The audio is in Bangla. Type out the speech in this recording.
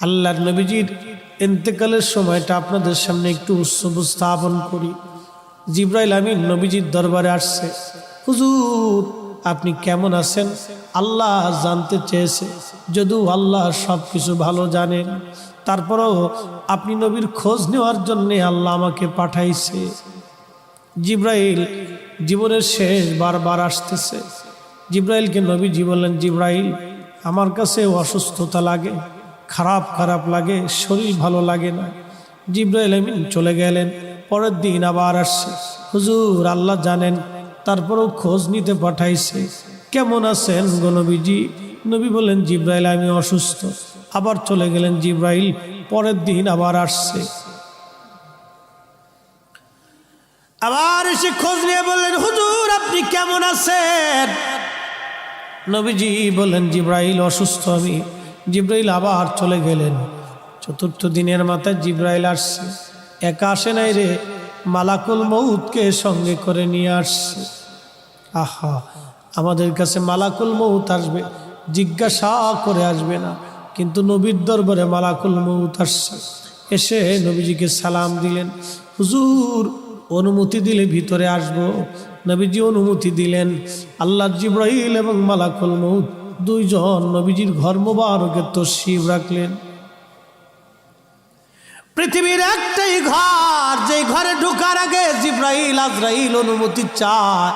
আল্লাহর নবীজির এন্তেকালের সময়টা আপনাদের সামনে একটু উপস্থাপন করি। জিব্রাইল আমিন নবীজির দরবারে আসছে, হুজুর, আপনি কেমন আছেন? আল্লাহ জানতে চেয়েছে, যদিও আল্লাহ সব কিছু ভালো জানেন। তারপরও আপনি নবীর খোঁজ নেওয়ার জন্যে আল্লাহ আমাকে পাঠাইছে। জিব্রাইল জীবনের শেষ বারবার আসতেছে। জিব্রাইলকে নবীজি বললেন, জিব্রাইল, আমার কাছে অসুস্থতা লাগে। খারাপ খারাপ লাগে, শরীর ভালো লাগে না। জিব্রাইল আমিন চলে গেলেন, পরের দিন আবার আসছে। হুজুর, আল্লাহ জানেন, তারপরেও খোঁজ নিতে পাঠাইছে। কেমন আছেন গো নবীজি? নবী বলেন জিব্রাইল আমি অসুস্থ। আবার চলে গেলেন জিব্রাইল, পরের দিন আবার আসছে। আবার এসে খোঁজ নিয়ে বললেন, হুজুর, আপনি কেমন আছেন? নবীজি বললেন, জিব্রাইল অসুস্থ আমি। জিব্রাইল আবার চলে গেলেন। চতুর্থ দিনের মাথায় জিব্রাইল আসছে। একা আসে নাই রে, মালাকুল মৌতকে সঙ্গে করে নিয়ে আসছে। আহা, আমাদের কাছে মালাকুল মৌত আসবে, জিজ্ঞাসা করে আসবে না। কিন্তু নবীর দরবারে মালাকুল মৌত আসছে। এসে নবীজিকে সালাম দিলেন। হুজুর, অনুমতি দিলে ভিতরে আসব। নবীজি অনুমতি দিলেন। আল্লাহ জিব্রাহিল এবং মালাকুল মৌত দুইজন নবীজির ঘর মোবারকে তসিব রাখলেন। পৃথিবীর একটাই ঘর, যে ঘরে ঢুকার আগে জিব্রাহিল আজরাইল অনুমতি চায়।